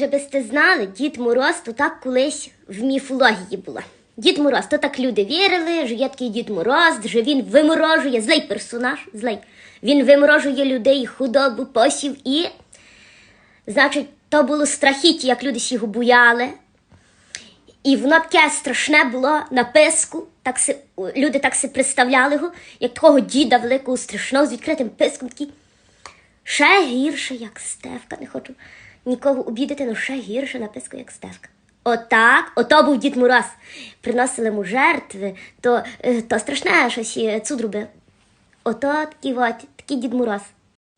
Вже би сте знали, Дід Мороз то так колись в міфології було. Дід Мороз, то так люди вірили, що є такий Дід Мороз, що він виморожує злий персонаж, злий. Він виморожує людей, худобу, посів і. Значить, то було страхіття, як люди його бояли. І воно таке страшне було на писку. Так си, люди так си представляли його, як такого діда великого страшного з відкритим писком, такий ще гірше, як Стевка. Не хочу нікого обідати, але ще гірше на писку, як Стевка. Отак, ото був Дід Мороз. Приносили йому жертви, то, е, то страшне щось е, цуд робив. Ото такий от, такий Дід Мороз.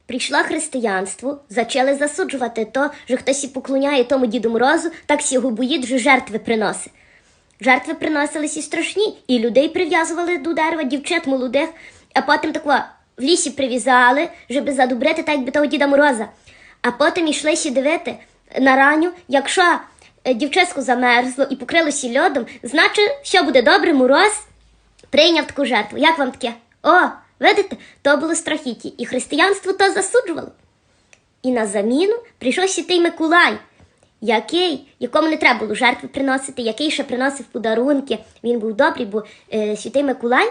Прийшло християнство, почали засуджувати то, що хтось і поклоняє тому Діду Морозу, так сі його боїть, що жертви приносить. Жертви приносились і страшні, і людей прив'язували до дерева, дівчат молодих, а потім тако в лісі прив'язали, щоб задобрити так, якби того Діда Мороза. А потім йшли ще дивити на раню, якщо е, дівчисько замерзло і покрилося льодом, значить, що буде добре, мороз прийняв таку жертву. Як вам таке? О, видите, то було страхіття, і християнство то засуджувало. І на заміну прийшов святий Миколай, який, якому не треба було жертви приносити, який ще приносив подарунки. Він був добрий, бо е, святий Миколай,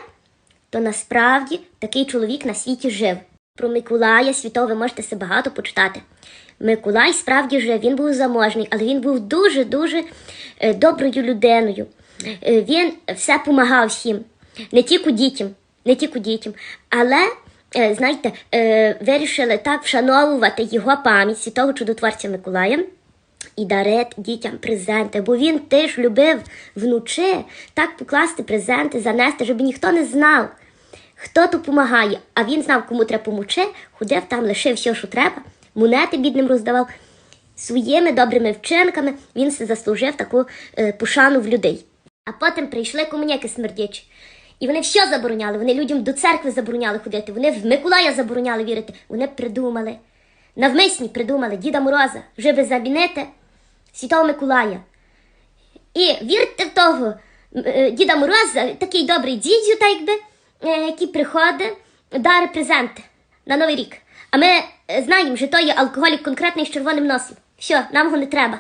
то насправді такий чоловік на світі жив. Про Миколая святого ви можете себе багато почитати. Миколай справді жив, він був заможний, але він був дуже-дуже е, доброю людиною. Е, він все допомагав всім, не тільки дітям, не тільки дітям, але. е, Знаєте, вирішили так вшановувати його пам'ять святого чудотворця Миколая і дарити дітям презенти, бо він теж любив вночі так покласти презенти, занести, щоб ніхто не знав, хто допомагає. А він знав, кому треба помочи, ходив там, лишив все, що треба, монети бідним роздавав. Своїми добрими вчинками він се заслужив таку е, пошану в людей. А потім прийшли комуняки смердячі. І вони все забороняли. Вони людям до церкви забороняли ходити, вони в Миколая забороняли вірити. Вони придумали, навмисні придумали Діда Мороза, щоб замінити Святого Миколая. І вірте в того е, Діда Мороза, такий добрий дідю, так якби, е, який приходить, дари презенти на Новий рік. А ми е, знаємо, що то є алкоголік конкретний з червоним носом. Все, нам його не треба.